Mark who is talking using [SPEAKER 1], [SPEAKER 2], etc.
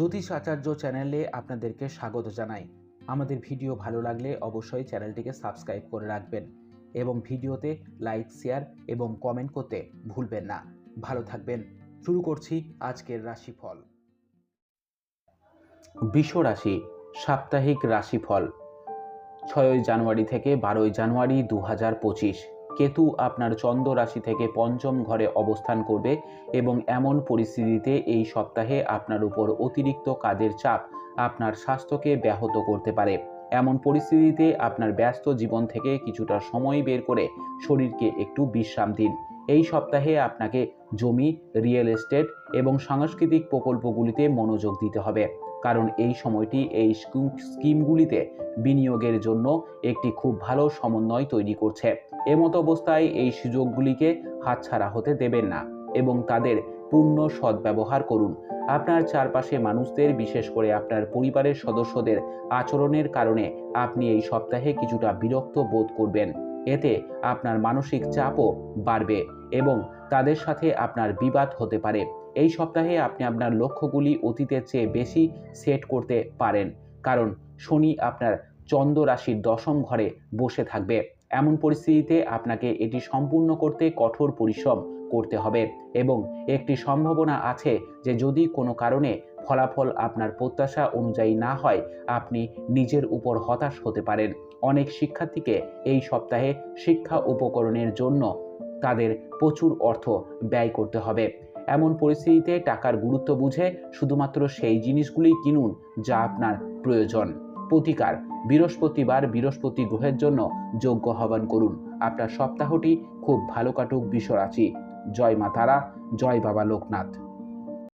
[SPEAKER 1] জ্যোতিষ আচার্য চ্যানেলে আপনাদেরকে স্বাগত জানাই। আমাদের ভিডিও ভালো লাগলে অবশ্যই চ্যানেলটিকে সাবস্ক্রাইব করে রাখবেন এবং ভিডিওতে লাইক, শেয়ার এবং কমেন্ট করতে ভুলবেন না। ভালো থাকবেন। শুরু করছি আজকের রাশিফল। বৃষ রাশি, সাপ্তাহিক রাশিফল। ছয়ই জানুয়ারি থেকে বারোই জানুয়ারি দু হাজার পঁচিশ। কেতু আপনার চন্দ্র রাশি থেকে পঞ্চম ঘরে অবস্থান করবে এবং এমন পরিস্থিতিতে এই সপ্তাহে আপনার উপর অতিরিক্ত কাজের চাপ আপনার স্বাস্থ্যকে ব্যাহত করতে পারে। এমন পরিস্থিতিতে আপনার ব্যস্ত জীবন থেকে কিছুটা সময় বের করে শরীরকে একটু বিশ্রাম দিন। এই সপ্তাহে আপনাকে জমি রিয়েল এস্টেট এবং সাংস্কৃতিক প্রকল্পগুলিতে মনোযোগ দিতে হবে। কারণ এই সময়টি এই স্কিম- স্কিমগুলিতে বিনিয়োগের জন্য একটি খুব ভালো সমন্বয় তৈরি করছে। এমতো অবস্থায় এই সুযোগগুলিকে হাতছাড়া হতে দেবেন না এবং তাদের পূর্ণ সদ্ব্যবহার করুন। আপনার চারপাশে মানুষদের, বিশেষ করে আপনার পরিবারের সদস্যদের আচরণের কারণে আপনি এই সপ্তাহে কিছুটা বিরক্ত বোধ করবেন। এতে আপনার মানসিক চাপও বাড়বে এবং তাদের সাথে আপনার বিবাদ হতে পারে। এই সপ্তাহে আপনি আপনার লক্ষ্যগুলি অতীতের চেয়ে বেশি সেট করতে পারেন, কারণ শনি আপনার চন্দ্র রাশির দশম ঘরে বসে থাকবে। এমন পরিস্থিতিতে আপনাকে এটি সম্পূর্ণ করতে কঠোর পরিশ্রম করতে হবে এবং একটি সম্ভাবনা আছে যে যদি কোনো কারণে ফলাফল আপনার প্রত্যাশা অনুযায়ী না হয়, আপনি নিজের উপর হতাশ হতে পারেন। অনেক শিক্ষার্থীকে এই সপ্তাহে শিক্ষা উপকরণের জন্য তাদের প্রচুর অর্থ ব্যয় করতে হবে। এমন পরিস্থিতিতে টাকার গুরুত্ব বুঝে শুধুমাত্র সেই জিনিসগুলি কিনুন যা আপনার প্রয়োজন। প্রতিকার, বৃহস্পতিবার বৃহস্পতি গ্রহের জন্য যোগ্য আহ্বান করুন। আপনার সপ্তাহটি খুব ভালো কাটুক বিশ্বরাশি। জয় মা তারা, জয় বাবা লোকনাথ।